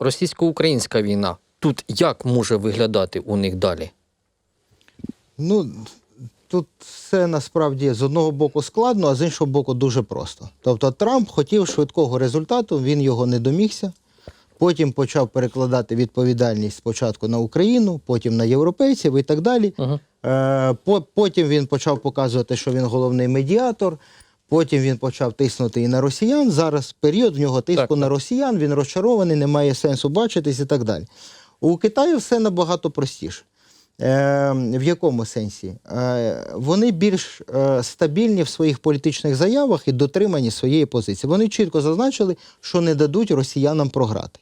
Російсько-українська війна тут як може виглядати у них далі? Ну, тут все насправді з одного боку складно, а з іншого боку дуже просто. Тобто Трамп хотів швидкого результату, він його не домігся. Потім почав перекладати відповідальність спочатку на Україну, потім на європейців і так далі. Угу. Е, Потім він почав показувати, що він головний медіатор. Потім він почав тиснути і на росіян. Зараз період в нього тиску Так, на росіян, він розчарований, немає сенсу бачитись і так далі. У Китаї все набагато простіше. Е, в якому сенсі? Е, вони більш е, стабільні в своїх політичних заявах і дотримані своєї позиції. Вони чітко зазначили, що не дадуть росіянам програти.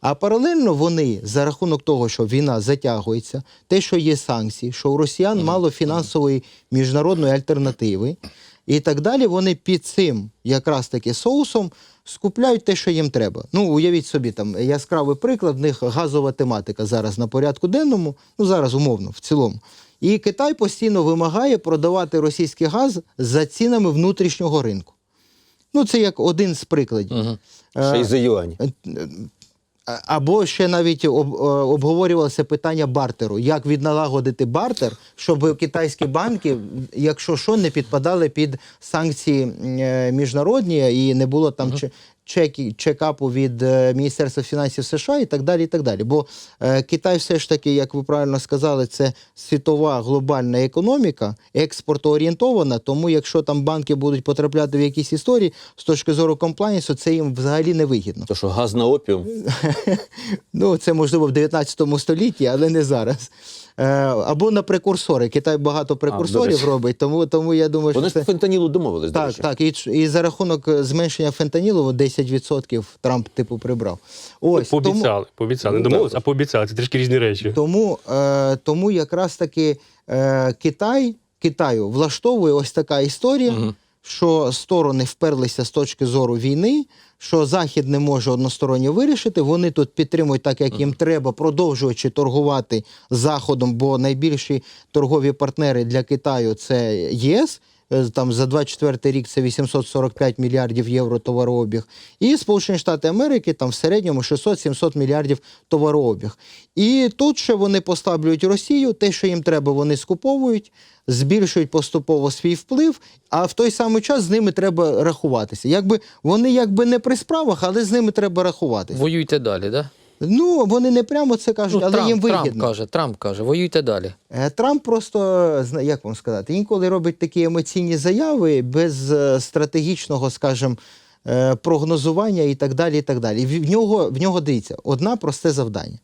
А паралельно вони за рахунок того, що війна затягується, те, що є санкції, що у росіян мало фінансової міжнародної альтернативи, і так далі, вони під цим якраз таки соусом скупляють те, що їм треба. Ну, уявіть собі, там яскравий приклад, в них газова тематика зараз на порядку денному, ну зараз умовно, в цілому. І Китай постійно вимагає продавати російський газ за цінами внутрішнього ринку. Ну, це як один з прикладів. Угу. Ще й за юань. Або ще навіть об, е, обговорювалося питання бартеру. Як відналагодити бартер, щоб китайські банки, якщо що, не підпадали під санкції е, міжнародні і не було там че- чеки, чекапу від е, Міністерства фінансів США і так далі. і так далі. Бо е, Китай все ж таки, як ви правильно сказали, це світова глобальна економіка, експортоорієнтована. Тому якщо там банки будуть потрапляти в якісь історії з точки зору комплайнсу, це їм взагалі не вигідно. То що газ на опіум? Ну, це можливо в 19 столітті, але не зараз. Е, або на прекурсори. Китай багато прекурсорів речі. робить, тому, тому я думаю, Вони що ж це. фентанілу домовились, до Так, речі. так. І, і за рахунок зменшення фентанілу 10% Трамп типу прибрав. Ось тому, Пообіцяли, пообіцяли. Не Ну, домовились, а пообіцяли. Це трішки різні речі. тому, е, тому якраз таки е, Китай, Китаю влаштовує ось така історія, Мгм. Що сторони вперлися з точки зору війни, що Захід не може односторонньо вирішити. Вони тут підтримують так, як їм треба, продовжуючи торгувати з Заходом, бо найбільші торгові партнери для Китаю це ЄС. Е, Там за 24 рік це 845 мільярдів євро товарообіг. І Сполучені Штати Америки там в середньому 600-700 мільярдів товарообіг. І тут ще вони послаблюють Росію, те, що їм треба, вони скуповують, збільшують поступово свій вплив, а в той самий час з ними треба рахуватися. Якби вони якби не при справах, але з ними треба рахуватися. Воюйте далі, да? Ну вони не прямо це кажуть, Ну, але Трамп, їм Трамп вигідно. каже, Трамп каже, воюйте далі. Е, Трамп просто як вам сказати, інколи робить такі емоційні заяви без е, стратегічного, скажімо, е, прогнозування і так далі. І так далі. В нього в нього дивіться, одна просте завдання.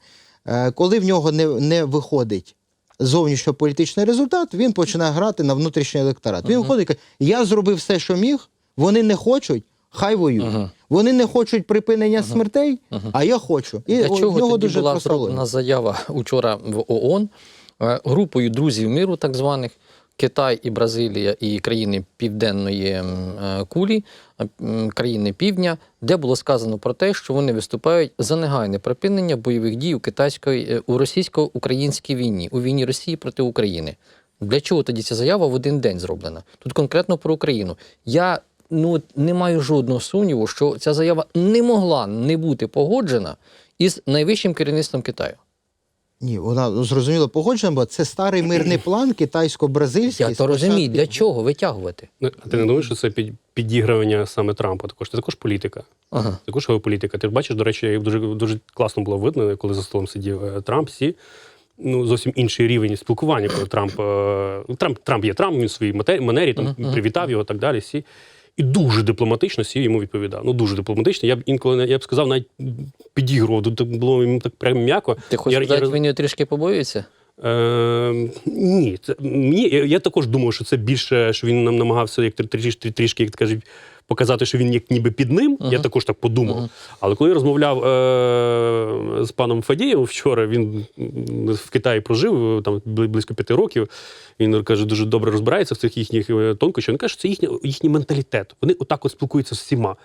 Коли в нього не, не виходить зовнішньополітичний результат, він починає грати на внутрішній електорат. Він виходить і каже: я зробив все, що міг, вони не хочуть. Хай воюють. Мгм. Вони не хочуть припинення смертей, а я хочу. І Для чого нього тоді дуже була зроблена заява учора в ООН е, групою друзів миру, так званих Китай і Бразилія і країни Південної е, кулі, е, країни Півдня, де було сказано про те, що вони виступають за негайне припинення бойових дій у китайської у російсько-українській війні, у війні Росії проти України. Для чого тоді ця заява в один день зроблена? Тут конкретно про Україну. Я ну не маю жодного сумніву, що ця заява не могла не бути погоджена із найвищим керівництвом Китаю. Ні, вона ну, зрозуміло погоджена, бо це старий мирний план китайсько-бразильський. Я то розумію, для чого витягувати? Ну, А ти не думаєш, що це під- підігрування саме Трампа? Також це також політика. Ага. Також геополітика. Ти ж бачиш, до речі, дуже дуже класно було видно, коли за столом сидів е, Трамп. Всі ну зовсім інший рівень спілкування, коли Трамп е, ну, Трамп Трамп є Трамп, він в своїй манері там привітав його, так далі. Всі. І дуже дипломатично сів йому відповідав. Ну дуже дипломатично. Я б інколи я б сказав, навіть підігрував. Тут було йому так прям м'яко. Ти хочеш сказати, я він його трішки побоюється? Е, ні, це мені я, я також думаю, що це більше, що він нам намагався як трішки, трішки як кажуть, показати, що він як ніби під ним. Я також так подумав. Але коли я розмовляв е, з паном Фадієм вчора, він в Китаї прожив е, там близько п'яти років. Він каже, дуже добре розбирається в цих їхніх е, тонкощах. Він каже, що це їхній, їхній менталітет. Вони отак от спілкуються з всіма.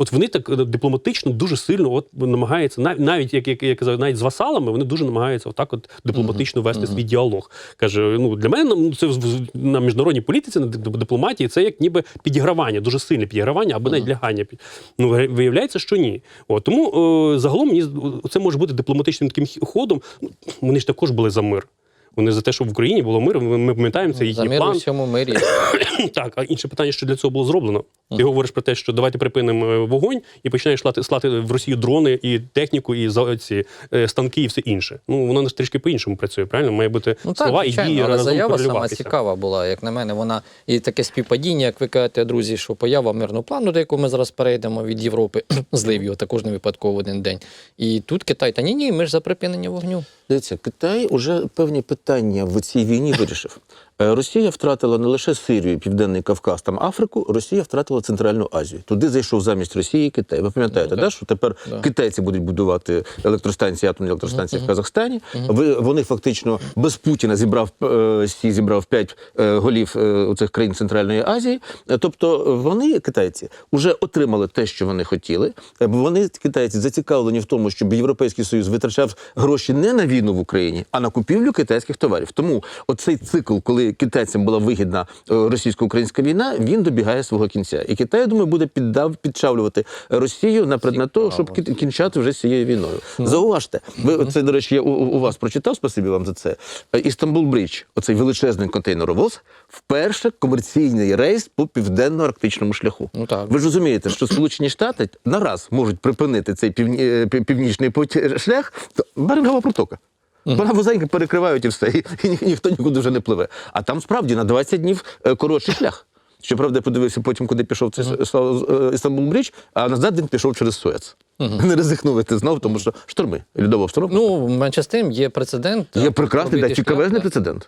От вони так е, дипломатично дуже сильно от намагаються, нав- навіть як, як я казав, навіть з васалами, вони дуже намагаються отак от дипломатично вести свій діалог. Каже: ну для мене ну, це на міжнародній політиці, на дипломатії, це як ніби підігравання, дуже сильне підігравання або навіть лягання. Ну виявляється, що ні. От, тому е, загалом мені це може бути дипломатичним таким ходом. Ну, Вони ж також були за мир. Вони за те, що в Україні було мир. Ми, пам'ятаємо це За їхній мир у всьому мирі. Так, а інше питання, що для цього було зроблено. Ти говориш про те, що давайте припинимо е, вогонь і починаєш слати, слати в Росію дрони і техніку, і за ці е, станки, і все інше. Ну воно ж трішки по-іншому працює, правильно? Має бути Ну так, слова і дії але разом заява сама цікава була, як на мене, вона і таке співпадіння, як ви кажете, друзі, що поява мирного плану, до якого ми зараз перейдемо від Європи, злив його також не випадково в один день. І тут Китай, та ні, ні, ми ж за припинення вогню. Дивіться, Китай уже певні питання в цій війні вирішив. Е, Росія втратила не лише Сирію, Південний Кавказ, там Африку. Росія втратила Центральну Азію. Туди зайшов замість Росії Китай. Ви пам'ятаєте, Ну, да, що тепер Да. китайці будуть будувати електростанції, атомні електростанції в Казахстані. Ви вони фактично без Путіна зібрав е, Сі зібрав п'ять е, голів е, цих країн Центральної Азії. Тобто вони, китайці, вже отримали те, що вони хотіли. Вони китайці зацікавлені в тому, щоб Європейський Союз витрачав гроші не на війну в Україні, а на купівлю китайських товарів. Тому оцей цикл, коли китайцям була вигідна е, російсько-українська війна, він добігає свого кінця. І Китай, я думаю, буде піддав підчавлювати Росію на предмет того, щоб кі- кінчати вже з цією війною. Зауважте, ви це, до речі, я у, у вас прочитав. Спасибі вам за це. Е, Істанбул Брідж, оцей величезний контейнеровоз, вперше комерційний рейс по південно-арктичному шляху. Ну так. Ви ж розумієте, що Сполучені Штати нараз можуть припинити цей півні, е, пів- північний шлях, то Берингова протока. Вона вузенька перекривають і все, і, і ні- ніхто нікуди вже не пливе. А там справді на 20 днів е, коротший шлях. Щоправда, я подивився потім, куди пішов цей uh Істанбул річ, а назад він пішов через Суец. Не ризикнув іти знов, тому що шторми, льодова обстановка. Ну, менше з тим, є прецедент. Є прекрасний, да, цікавезний прецедент.